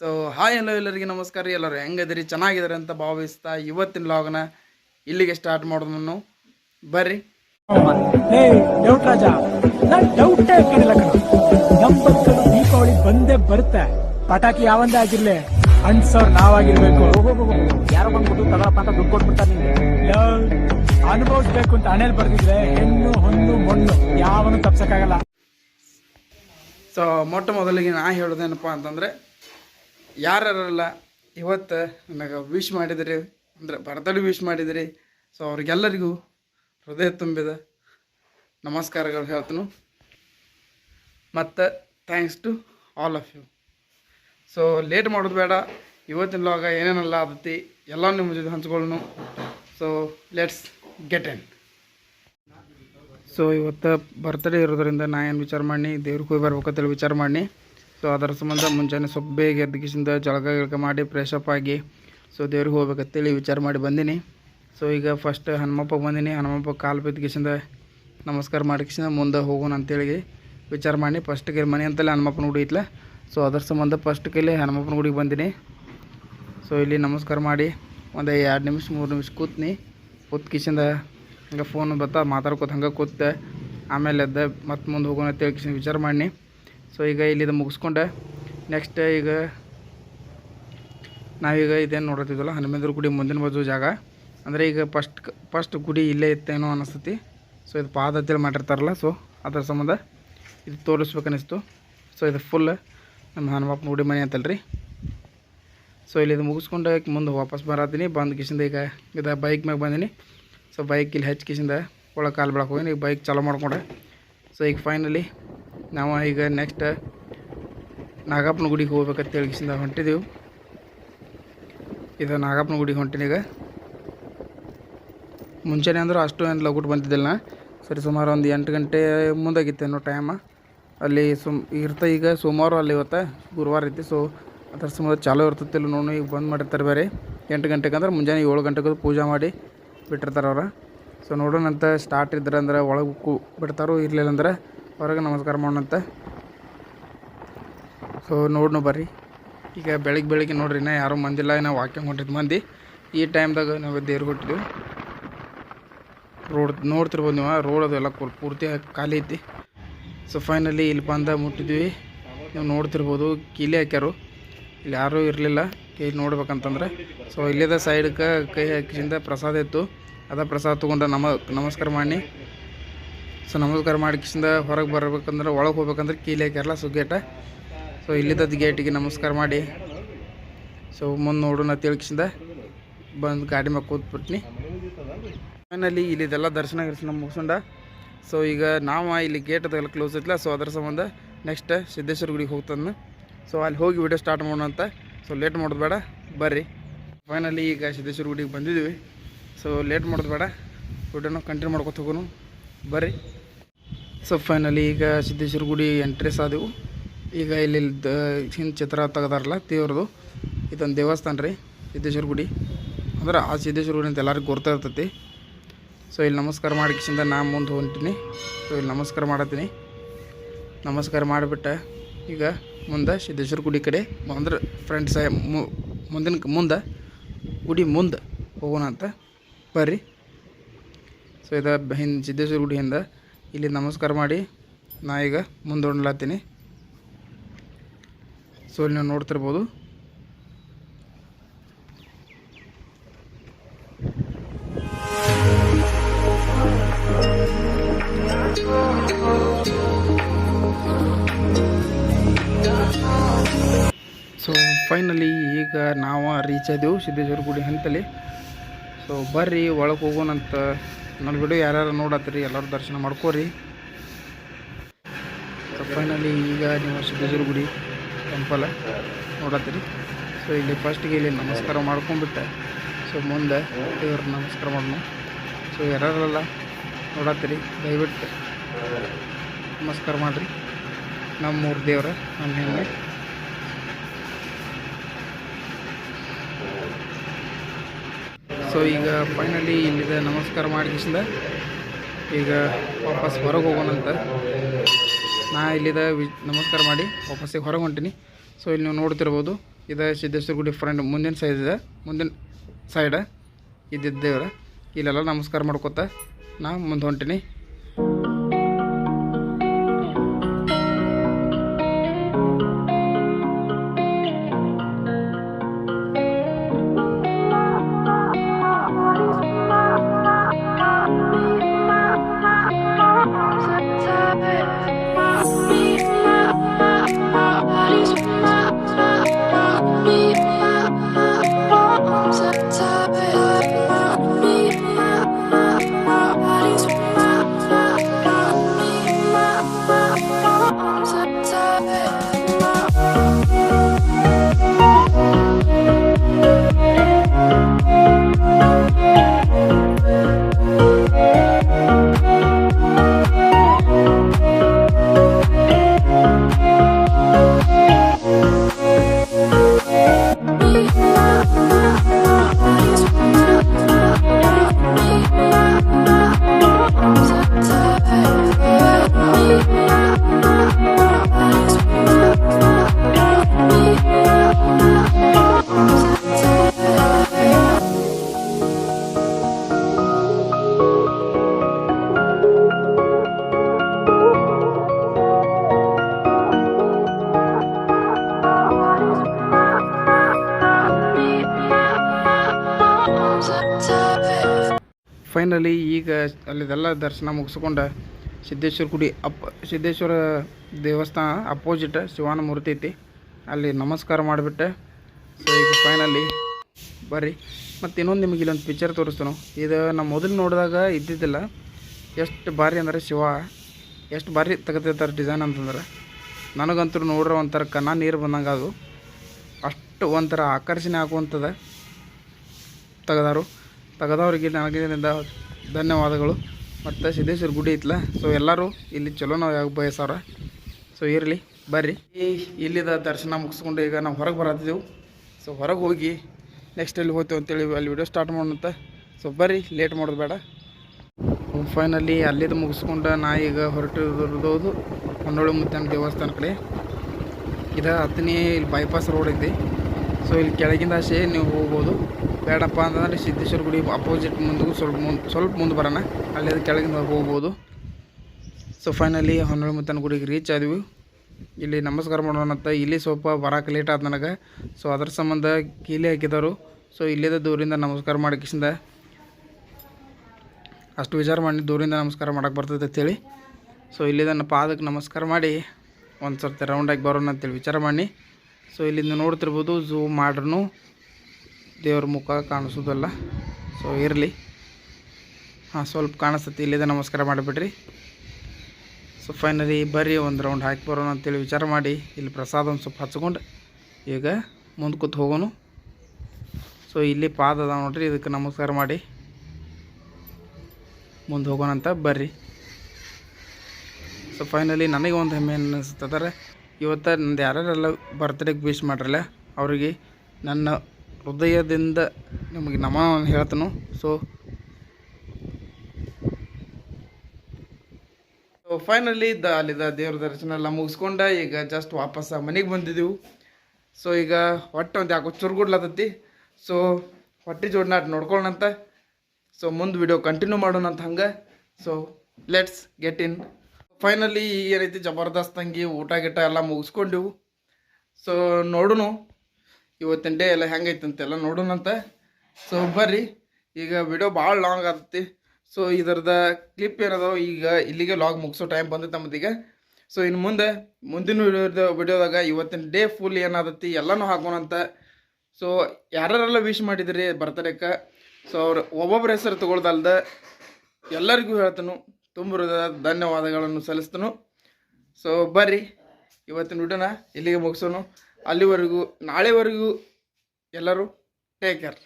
So hi ಎಲ್ಲೋ ಎಲ್ಲರಿಗೆ ನಮಸ್ಕಾರ ರೀ. ಎಲ್ಲರೂ ಹೆಂಗದಿರಿ ಚೆನ್ನಾಗಿದ್ದಾರೆ ಅಂತ ಭಾವಿಸ್ತಾ ಇವತ್ತಿನ ಲಾಗ್ನ ಇಲ್ಲಿಗೆ ಸ್ಟಾರ್ಟ್ ಮಾಡೋದು ನಾನು ಬರ್ರಿ ದೀಪಾವಳಿ ಬಂದೇ ಬರುತ್ತೆ. ಪಟಾಕಿ ಯಾವಂದೇ ಆಗಿರ್ಲಿ ಅನ್ಸೋರ್ ನಾವಾಗಿರ್ಬೇಕು. ಯಾರೋ ಬಂದ್ಬಿಟ್ಟು ತಗೊಳಪ್ಪ ಅಂತ ದುಡ್ಡು ಕೊಟ್ಬಿಡ್ತಾರೆ ಅನುಭವಿಸ್ಬೇಕು ಅಂತ ಹಣೆಲ್ ಬರ್ದಿದ್ರೆ ಹೆಣ್ಣು ಹೊಣ್ಣು ಮಣ್ಣು ಯಾವನು ತಪ್ಸಕ್ಕಾಗಲ್ಲ. ಸೊ ಮೊಟ್ಟ ಮೊದಲಿಗೆ ನಾ ಹೇಳೋದೇನಪ್ಪ ಅಂತಂದರೆ ಯಾರ್ಯಾರಲ್ಲ, ಇವತ್ತು ನನಗೆ ವಿಶ್ ಮಾಡಿದ್ರಿ, ಅಂದರೆ ಬರ್ತಡೇ ವಿಶ್ ಮಾಡಿದ್ರಿ. ಸೊ ಅವ್ರಿಗೆಲ್ಲರಿಗೂ ಹೃದಯ ತುಂಬಿದ ನಮಸ್ಕಾರಗಳು ಹೇಳ್ತೀನಿ. ಮತ್ತು thanks to all of you so late ಮಾಡೋದು ಬೇಡ, ಇವತ್ತಿನ ಲಾಗ ಏನೇನೆಲ್ಲ ಆದತಿ, ಎಲ್ಲ ನಿಮ್ಮ ಜೊತೆ ಹಂಚ್ಕೊಳ್ಳೋಣ so let's get in so ಇವತ್ತು ಬರ್ತಡೇ ಇರೋದ್ರಿಂದ ನಾ ಏನು ವಿಚಾರ ಮಾಡಿ ದೇವ್ರಿಗೆ ಹೋಗಿ ಬರ್ಬೇಕಂತೇಳಿ ವಿಚಾರ ಮಾಡಿ ಸೊ ಅದರ ಸಂಬಂಧ ಮುಂಜಾನೆ ಸ್ವಲ್ಪ ಬೇಗ ಎದ್ದಗಿಸಿಂದ ಜಳಕ ಗಿಳಕ ಮಾಡಿ ಫ್ರೆಶಪ್ ಆಗಿ ಸೊ ದೇವ್ರಿಗೆ ಹೋಗ್ಬೇಕಂತೇಳಿ ವಿಚಾರ ಮಾಡಿ ಬಂದೀನಿ. ಸೊ ಈಗ ಫಸ್ಟ್ ಹನುಮಪ್ಪಗೆ ಬಂದೀನಿ. ಹನುಮಪ್ಪ ಕಾಲು ಬಿದ್ದಗಿಸಿಂದ ನಮಸ್ಕಾರ ಮಾಡಿಸಿಂದ ಮುಂದೆ ಹೋಗೋಣ ಅಂತೇಳಿ ವಿಚಾರ ಮಾಡಿ ಫಸ್ಟ್ ಮನೆ ಅಂತಲೇ ಹನುಮಪ್ಪನ ಗುಡಿ ಐತ್ಲ. ಸೊ ಅದ್ರ ಸಂಬಂಧ ಫಸ್ಟ್ ಕೈಲಿ ಹನುಮಪ್ಪನ ಗುಡಿಗೆ ಬಂದೀನಿ. ಸೊ ಇಲ್ಲಿ ನಮಸ್ಕಾರ ಮಾಡಿ ಒಂದು ಎರಡು ನಿಮಿಷ, ಮೂರು ನಿಮಿಷ ಕೂತ್ನಿ. ಕೂತ್ಕಿಸಿಂದ ಹಂಗೆ ಫೋನ್ ಬತ್ತಾ ಮಾತಾಡ್ಕೋತ ಹಂಗೆ ಕೂತೆ ಆಮೇಲೆ ಎದ್ದೆ ಮತ್ತೆ ಮುಂದೆ ಹೋಗೋಣ ಅಂತ ಹೇಳಿ ವಿಚಾರ ಮಾಡಿ ಸೊ ಈಗ ಇಲ್ಲಿದು ಮುಗಿಸ್ಕೊಂಡೆ. ನೆಕ್ಸ್ಟ್ ಈಗ ನಾವೀಗ ಇದೇನು ನೋಡತ್ತಿದ್ವಲ್ಲ ಹನುಮೇಂದ್ರ ಗುಡಿ ಮುಂದಿನ ಬಾಜು ಜಾಗ. ಅಂದರೆ ಈಗ ಫಸ್ಟ್ ಫಸ್ಟ್ ಗುಡಿ ಇಲ್ಲೇ ಇತ್ತೇನೋ ಅನಿಸ್ತತಿ. ಸೊ ಇದು ಪಾದದಲ್ಲಿ ಮಾಡಿರ್ತಾರಲ್ಲ ಸೊ ಅದರ ಸಂಬಂಧ ಇದು ತೋರಿಸ್ಬೇಕನ್ನಿಸ್ತು. ಸೊ ಇದು ಫುಲ್ ನಮ್ಮ ಹನುಮಪ್ಪನ ಗುಡಿ ಮನೆ ಅಂತಲ್ರಿ. ಸೊ ಇಲ್ಲಿ ಇದು ಮುಗಿಸ್ಕೊಂಡು ಮುಂದೆ ವಾಪಸ್ ಬರತ್ತೀನಿ ಬಂದು ಕಿಶಿಂದ ಈಗ ಇದು ಬೈಕ್ ಮ್ಯಾಗ ಬಂದೀನಿ. ಸೊ ಬೈಕ್ ಇಲ್ಲಿ ಹಚ್ಚಿ ಕಿಸಿಂದ ಒಳಗೆ ಕಾಲು ಬೆಳಕು ಹೋಗಿನಿ. ಈಗ ಬೈಕ್ ಚಾಲೂ ಮಾಡ್ಕೊಂಡೆ. ಸೊ ಈಗ ಫೈನಲಿ ನಾವು ಈಗ ನೆಕ್ಸ್ಟ್ ನಾಗಪ್ಪನ ಗುಡಿಗೆ ಹೋಗ್ಬೇಕಂತ ಹೇಳಿ ಕಿಸಿಂದ ಹೊಂಟಿದ್ದೀವಿ ಇದು ನಾಗಪ್ಪನ ಗುಡಿಗೆ ಹೊಂಟಿನೀಗ ಮುಂಚೆನೇ ಅಂದ್ರೆ ಅಷ್ಟು ಏನು ಲಗುಟ್ ಬಂದಿದ್ದಿಲ್ಲ ನಾ ಸರಿ, ಸುಮಾರು ಒಂದು ಎಂಟು ಗಂಟೆ ಮುಂದಾಗಿತ್ತೇನೋ ಟೈಮ ಅಲ್ಲಿ ಸುಮ್ ಇರ್ತ ಈಗ ಸೋಮವಾರ ಅಲ್ಲಿ ಇವತ್ತು ಗುರುವಾರ ಐತಿ. ಸೊ ಅದರ ಸುಮಾರು ಚಾಲೂ ಇರ್ತತಿಲ್ಲ ನೋಡಿ ಈಗ ಬಂದ್ ಮಾಡಿರ್ತಾರೆ ಬೇರೆ. ಎಂಟು ಗಂಟೆಗೆ ಅಂದ್ರೆ ಮುಂಜಾನೆ ಏಳು ಗಂಟೆಗೆ ಪೂಜೆ ಮಾಡಿ ಬಿಟ್ಟಿರ್ತಾರೆ ಅವ್ರು. ಸೊ ನೋಡೋಣಂತ ಸ್ಟಾರ್ಟ್ ಇದ್ರೆ ಅಂದ್ರೆ ಒಳಗೆ ಬಿಡ್ತಾರೋ ಇರಲಿಲ್ಲ ಅಂದ್ರೆ ಹೊರಗೆ ನಮಸ್ಕಾರ ಮಾಡೋಣಂತ. ಸೊ ನೋಡ್ನು ಬರ್ರಿ. ಈಗ ಬೆಳಿಗ್ಗೆ ಬೆಳಿಗ್ಗೆ ನೋಡ್ರಿ ನಾ ಯಾರೂ ಮಂದಿಲ್ಲ ನಾವು ವಾಕಿಂಗ್ ಹೊಂಟಿದ್ದು ಮಂದಿ. ಈ ಟೈಮ್ದಾಗ ನಾವು ದೇವ್ರಿಗೆ ಹೊಟ್ಟಿದ್ವಿ ರೋಡ್ ನೋಡ್ತಿರ್ಬೋದು ನೀವು, ರೋಡ್ ಅದೆಲ್ಲ ಎಲ್ಲ ಪೂರ್ತಿ ಖಾಲಿ ಐತಿ. ಸೊ ಫೈನಲಿ ಇಲ್ಲಿ ಬಂದ ಮುಟ್ಟಿದ್ವಿ. ನೀವು ನೋಡ್ತಿರ್ಬೋದು, ಕೀಲಿ ಹಾಕ್ಯಾರು. ಇಲ್ಲಿ ಯಾರೂ ಇರಲಿಲ್ಲ, ಕೈ ನೋಡ್ಬೇಕಂತಂದ್ರೆ. ಸೊ ಇಲ್ಲಿದ ಸೈಡ್ಗೆ ಕೈ ಹಾಕಿಸಿಂದ ಪ್ರಸಾದ ಇತ್ತು. ಅದ ಪ್ರಸಾದ ತೊಗೊಂಡು ನಮ ನಮಸ್ಕಾರ ಮಾಡಿ. ಸೊ ನಮಸ್ಕಾರ ಮಾಡಿಕಿಸಿಂದ ಹೊರಗೆ ಬರಬೇಕಂದ್ರೆ ಒಳಗೆ ಹೋಗ್ಬೇಕಂದ್ರೆ ಕೀಲಿ ಹಾಕ್ಯಾರಲ್ಲ ಸೊ ಗೇಟ ಸೊ ಇಲ್ಲಿದ್ದದ್ದು ಗೇಟಿಗೆ ನಮಸ್ಕಾರ ಮಾಡಿ. ಸೊ ಮುಂದೆ ನೋಡೋಣ ತಿಳ್ಕಿಸಿಂದ ಬಂದು ಗಾಡಿ ಮ್ಯಾಗ ಕೂತ್ಬಿಟ್ನಿ. ಆಮೇಲೆ ಇಲ್ಲಿದೆಲ್ಲ ದರ್ಶನ ಗಿರ್ಶನ ಮುಗಿಸ್ಕೊಂಡ. ಸೊ ಈಗ ನಾವು ಇಲ್ಲಿ ಗೇಟ್ ಅದೆಲ್ಲ ಕ್ಲೋಸ್ ಐತಿಲ್ಲ ಸೊ ಅದರ ಸಂಬಂಧ ನೆಕ್ಸ್ಟ್ ಸಿದ್ದೇಶ್ವರ ಗುಡಿಗೆ ಹೋಗ್ತಾನೆ ಸೊ ಅಲ್ಲಿ ಹೋಗಿ ವಿಡಿಯೋ ಸ್ಟಾರ್ಟ್ ಮಾಡೋಣ ಅಂತ. ಸೊ ಲೇಟ್ ಮಾಡೋದು ಬೇಡ, ಬರ್ರಿ. ಫೈನಲಿ ಈಗ ಸಿದ್ದೇಶ್ವರ ಗುಡಿಗೆ ಬಂದಿದ್ದೀವಿ ಸೊ ಲೇಟ್ ಮಾಡೋದು ಬೇಡ ವಿಡಿಯೋನ ಕಂಟಿನ್ಯೂ ಮಾಡ್ಕೊತ ಹೋಗೋನು ಬರ್ರಿ. ಸೊ ಫೈನಲಿ ಈಗ ಸಿದ್ದೇಶ್ವರ ಗುಡಿ ಎಂಟ್ರೆಸ್ ಆದವು. ಈಗ ಇಲ್ಲಿ ಹಿಂದೆ ಚಿತ್ರ ತೆಗ್ದಾರಲ್ಲ, ದೇವ್ರದು. ಇದೊಂದು ದೇವಸ್ಥಾನ ರೀ ಸಿದ್ದೇಶ್ವರ ಗುಡಿ ಅಂದ್ರೆ ಆ ಸಿದ್ದೇಶ್ವರ ಗುಡಿ ಅಂತ ಎಲ್ಲರಿಗೂ ಗೊತ್ತಾ ಸೊ ಇಲ್ಲಿ ನಮಸ್ಕಾರ ಮಾಡಿಕಿಂದ ನಾ ಮುಂದೆ ಹೊಂಟೀನಿ. ಸೊ ಇಲ್ಲಿ ನಮಸ್ಕಾರ ಮಾಡತ್ತೀನಿ. ನಮಸ್ಕಾರ ಮಾಡಿಬಿಟ್ಟೆ ಈಗ ಮುಂದೆ ಸಿದ್ದೇಶ್ವರ ಗುಡಿ ಕಡೆ ಅಂದ್ರೆ ಫ್ರಂಟ್ ಸೈ ಮು- ಮುಂದಿನ ಮುಂದೆ ಗುಡಿ ಮುಂದೆ ಹೋಗೋಣ ಅಂತ. ಬರ್ರಿ. ಸೊ ಇದು ಹಿಂದೆ ಸಿದ್ದೇಶ್ವರ ಗುಡಿಯಿಂದ ಇಲ್ಲಿ ನಮಸ್ಕಾರ ಮಾಡಿ, ನಾ ಈಗ ಮುಂದೆ ಹೊಂಡ್ಲತ್ತೀನಿ ಸೊ ಇಲ್ಲಿ ನೀವು ನೋಡ್ತಿರ್ಬೋದು. ಸೊ ಫೈನಲಿ ಈಗ ನಾವು ರೀಚ್ ಆದೆವು ಸಿದ್ದೇಶ್ವರ ಗುಡಿ ಹಂತಲ್ಲಿ. ಸೊ ಬರ್ರಿ ಒಳಗೆ ಹೋಗೋಣಂತ ನನ್ನ ವಿಡಿಯೋ ಯಾರ್ಯಾರು ನೋಡತ್ತೀರಿ, ಎಲ್ಲರೂ ದರ್ಶನ ಮಾಡ್ಕೋರಿ. ಫೈನಲಿ ಈಗ ನೀವು ಸಿದ್ದೇಶ್ವರ ಗುಡಿ ಟೆಂಪಲ್ ನೋಡತ್ತೀರಿ. ಸೊ ಇಲ್ಲಿ ಫಸ್ಟಿಗೆ ಇಲ್ಲಿ ನಮಸ್ಕಾರ ಮಾಡ್ಕೊಂಡ್ಬಿಟ್ಟೆ. ಸೊ ಮುಂದೆ ದೇವ್ರ ನಮಸ್ಕಾರ ಮಾಡೋಣ. ಸೊ ಯಾರ್ಯಾರಲ್ಲ ನೋಡತ್ತೀರಿ, ದಯವಿಟ್ಟು ನಮಸ್ಕಾರ ಮಾಡಿರಿ. ನಮ್ಮ ಮೂರು ದೇವ್ರ, ನಮ್ಮ ಹೆಮ್ಮೆ. ಸೊ ಈಗ ಫೈನಲಿ ಇಲ್ಲಿದೆ. ನಮಸ್ಕಾರ ಮಾಡಿದ ಈಗ ವಾಪಸ್ ಹೊರಗೆ ಹೋಗೋಣಂತ ನಾ ಇಲ್ಲಿದ ವಿ ನಮಸ್ಕಾರ ಮಾಡಿ. ವಾಪಸ್ಸಿಗೆ ಹೊರಗೆ ಹೊಂಟೀನಿ. ಸೊ ಇಲ್ಲಿ ನೀವು ನೋಡ್ತಿರ್ಬೋದು, ಇದು ಸಿದ್ದೇಶ್ವರ ಗುಡಿ ಫ್ರೆಂಡ್ ಮುಂದಿನ ಸೈಡ್ ಇದೆ. ಮುಂದಿನ ಸೈಡ ಇದ್ದಿದ್ದೇವ್ರೆ ಇಲ್ಲೆಲ್ಲ ನಮಸ್ಕಾರ ಮಾಡ್ಕೊತ ನಾ ಮುಂದೆ ಹೊಂಟೀನಿ. ಫೈನಲಿ ಈಗ ಅಲ್ಲಿದೆಲ್ಲ ದರ್ಶನ ಮುಗಿಸ್ಕೊಂಡು ಸಿದ್ದೇಶ್ವರ ಗುಡಿ ಅಪ್, ಸಿದ್ದೇಶ್ವರ ದೇವಸ್ಥಾನ ಅಪೋಸಿಟ್ ಶಿವನ ಮೂರ್ತಿ ಐತಿ. ಅಲ್ಲಿ ನಮಸ್ಕಾರ ಮಾಡಿಬಿಟ್ಟೆ. ಸೊ ಈಗ ಫೈನಲಿ ಬರ್ರಿ. ಮತ್ತು ಇನ್ನೊಂದು ನಿಮಗೆ ಇಲ್ಲೊಂದು ಪಿಕ್ಚರ್ ತೋರಿಸ್ತಾನು. ಇದು ನಮ್ಮ ಮೊದಲು ನೋಡಿದಾಗ ಇದ್ದಿದ್ದಿಲ್ಲ. ಎಷ್ಟು ಭಾರಿ ಅಂದರೆ ಶಿವ, ಎಷ್ಟು ಭಾರಿ ತೆಗೆದಿರ್ತಾರೆ ಡಿಸೈನ್ ಅಂತಂದ್ರೆ. ನನಗಂತೂ ನೋಡ್ರೆ ಒಂಥರ ಕನ್ನ ನೀರು ಬಂದಂಗೆ ಅದು ಅಷ್ಟು ಒಂಥರ ಆಕರ್ಷಣೆ ಆಗುವಂಥದ್ದು ತೆಗೆದಾರು. ತೆಗೆದವ್ರಿಗೆ ನನಗಿಂದ ಧನ್ಯವಾದಗಳು. ಮತ್ತು ಸಿದ್ದೇಶ್ವರ ಗುಡಿ ಐತ್ಲ ಸೊ ಎಲ್ಲರೂ ಇಲ್ಲಿ ಚಲೋ ನಾವು ಯಾವ ಬಯಸವ್ರ ಸೊ ಇರಲಿ, ಬರ್ರಿ. ಈ ಇಲ್ಲಿದ ದರ್ಶನ ಮುಗಿಸ್ಕೊಂಡು ಈಗ ನಾವು ಹೊರಗೆ ಬರತ್ತಿದ್ದೆವು ಸೊ ಹೊರಗೆ ಹೋಗಿ ನೆಕ್ಸ್ಟ್ ಎಲ್ಲಿ ಹೋಗ್ತೇವೆ ಅಂತೇಳಿ ಅಲ್ಲಿ ವಿಡಿಯೋ ಸ್ಟಾರ್ಟ್ ಮಾಡೋಣಂತ. ಸೊ ಬರ್ರಿ ಲೇಟ್ ಮಾಡೋದು ಬೇಡ. ಫೈನಲಿ ಅಲ್ಲಿದ್ದು ಮುಗಿಸ್ಕೊಂಡು ನಾ ಈಗ ಹೊರಟಿರೋದು ಹೊನ್ನೊಳ್ಳಿ ಮುತ್ತನ ದೇವಸ್ಥಾನ ಕಡೆ. ಇದು ಹತ್ತನೇ ಇಲ್ಲಿ ಬೈಪಾಸ್ ರೋಡ್ ಐತಿ. ಸೊ ಇಲ್ಲಿ ಕೆಳಗಿಂದ ಆಸೆ ನೀವು ಹೋಗ್ಬೋದು. ಬೇಡಪ್ಪ ಅಂತಂದರೆ ಸಿದ್ದೇಶ್ವರ ಗುಡಿ ಅಪೋಸಿಟ್ ಮುಂದೂ ಸ್ವಲ್ಪ ಮುಂದೆ ಸ್ವಲ್ಪ ಮುಂದೆ ಬರೋಣ. ಅಲ್ಲಿ ಅದು ಕೆಳಗಿಂದ ಹೋಗ್ಬೋದು. ಸೊ ಫೈನಲಿ ಹೊನ್ನೊಳ್ಳಿ ಮುತ್ತನ ಗುಡಿಗೆ ರೀಚ್ ಆದ್ವಿ. ಇಲ್ಲಿ ನಮಸ್ಕಾರ ಮಾಡೋಣ ಅಂತ. ಇಲ್ಲಿ ಸ್ವಲ್ಪ ಬರೋಕೆ ಲೇಟ್ ಆದ ನನಗೆ. ಸೊ ಅದ್ರ ಸಂಬಂಧ ಕೀಲಿ ಹಾಕಿದರು ಸೊ ಇಲ್ಲಿದ್ದ ದೂರಿಂದ ನಮಸ್ಕಾರ ಮಾಡಿಕಿಸಿಂದ ಅಷ್ಟು ವಿಚಾರ ಮಾಡಿ ದೂರಿಂದ ನಮಸ್ಕಾರ ಮಾಡೋಕೆ ಬರ್ತೈತೆ ಅಂತೇಳಿ. ಸೊ ಇಲ್ಲಿದ ನನ್ನ ಪಾದಕ್ಕೆ ನಮಸ್ಕಾರ ಮಾಡಿ ಒಂದು ಸರ್ತಿ ರೌಂಡಾಗಿ ಬರೋಣ ಅಂತೇಳಿ ವಿಚಾರ ಮಾಡಿ. ಸೊ ಇಲ್ಲಿಂದ ನೋಡ್ತಿರ್ಬೋದು ಝೂಮ್ ಮಾಡ್ರೂ ದೇವ್ರ ಮುಖ ಕಾಣಿಸೋದಲ್ಲ. ಸೊ ಇರಲಿ. ಹಾಂ, ಸ್ವಲ್ಪ ಕಾಣಿಸ್ತೈತಿ. ಇಲ್ಲಿದೆ ನಮಸ್ಕಾರ ಮಾಡಿಬಿಡ್ರಿ. ಸೊ ಫೈನಲಿ ಬರ್ರಿ, ಒಂದು ರೌಂಡ್ ಹಾಕಿ ಬರೋಣ ಅಂತೇಳಿ ವಿಚಾರ ಮಾಡಿ. ಇಲ್ಲಿ ಪ್ರಸಾದ ಒಂದು ಸ್ವಲ್ಪ ಹಚ್ಕೊಂಡು ಈಗ ಮುಂದೆ ಕೂತ್ ಹೋಗೋನು. ಸೊ ಇಲ್ಲಿ ಪಾದ ಅದಾವೆ ನೋಡ್ರಿ, ಇದಕ್ಕೆ ನಮಸ್ಕಾರ ಮಾಡಿ. ಮುಂದೆ ಹೋಗೋಣ ಅಂತ ಬರ್ರಿ. ಸೊ ಫೈನಲಿ ನನಗೆ ಒಂದು ಹೆಮ್ಮೆ ಅನ್ನಿಸ್ತದ್ರೆ ಇವತ್ತು ನಂದು ಯಾರ್ಯಾರೆಲ್ಲ ಬರ್ತ್ಡೇಗೆ ವಿಶ್ ಮಾಡ್ರಲ್ಲ, ಅವರಿಗೆ ನನ್ನ ಹೃದಯದಿಂದ ನಿಮಗೆ ನಮನ ಹೇಳ್ತನು. ಸೊ ಫೈನಲಿ ದ ಅಲ್ಲಿದ್ದ ದೇವ್ರ ದರ್ಶನ ಎಲ್ಲ ಮುಗಿಸ್ಕೊಂಡ ಈಗ ಜಸ್ಟ್ ವಾಪಸ್ ಮನೆಗೆ ಬಂದಿದ್ದೀವಿ. ಸೊ ಈಗ ಹೊಟ್ಟೆ ಒಂದು ಯಾಕೋ ಚುರುಗುಡ್ಲತ್ತತಿ ಸೊ ಹೊಟ್ಟೆ ಜೋಡ್ನಾಟ್ ನೋಡ್ಕೊಳ್ಳೋಣಂತ ಸೊ ಮುಂದೆ ವಿಡಿಯೋ ಕಂಟಿನ್ಯೂ ಮಾಡೋಣ ಅಂತ ಹಂಗೆ. So let's get in finally ಏನೈತಿ ರೀತಿ ಜಬರ್ದಸ್ತಂಗಿ ಊಟ ಗಿಟ ಎಲ್ಲ ಮುಗಿಸ್ಕೊಂಡೆವು. ಸೊ ನೋಡುನು. ಇವತ್ತಿನ ಡೇ ಎಲ್ಲ ಹೆಂಗೈತೆ ಅಂತೆಲ್ಲ ನೋಡೋಣಂತ. ಸೊ ಬರ್ರಿ. ಈಗ ವಿಡಿಯೋ ಭಾಳ ಲಾಂಗ್ ಆಗುತ್ತೆ ಸೊ ಇದರದ ಕ್ಲಿಪ್ ಏನದಾವ ಈಗ ಇಲ್ಲಿಗೆ ಲಾಗ್ ಮುಗಿಸೋ ಟೈಮ್ ಬಂದೈತೆ ನಮ್ಮದೀಗ. ಸೊ ಇನ್ನು ಮುಂದೆ ಮುಂದಿನ ವಿಡಿಯೋದ ವಿಡಿಯೋದಾಗ ಇವತ್ತಿನ ಡೇ ಫುಲ್ ಏನಾದತ್ತಿ ಎಲ್ಲನೂ ಹಾಕೋಣಂತ. ಸೊ ಯಾರ್ಯಾರೆಲ್ಲ ವಿಶ್ ಮಾಡಿದ್ರಿ ಬರ್ತಡೇಕ ಸೊ ಅವ್ರು ಒಬ್ಬೊಬ್ಬರ ಹೆಸರು ತಗೊಳ್ದಲ್ದ ಎಲ್ಲರಿಗೂ ಹೇಳ್ತನು. ತುಂಬ ಧನ್ಯವಾದಗಳನ್ನು ಸಲ್ಲಿಸ್ತನು. ಸೊ ಬರ್ರಿ. ಇವತ್ತಿನ ವಿಡಿಯೋನ ಇಲ್ಲಿಗೆ ಮುಗಿಸೋನು. ಅಲ್ಲಿವರೆಗೂ ನಾಳೆವರೆಗೂ ಎಲ್ಲರೂ ಟೇಕ್ ಕೇರ್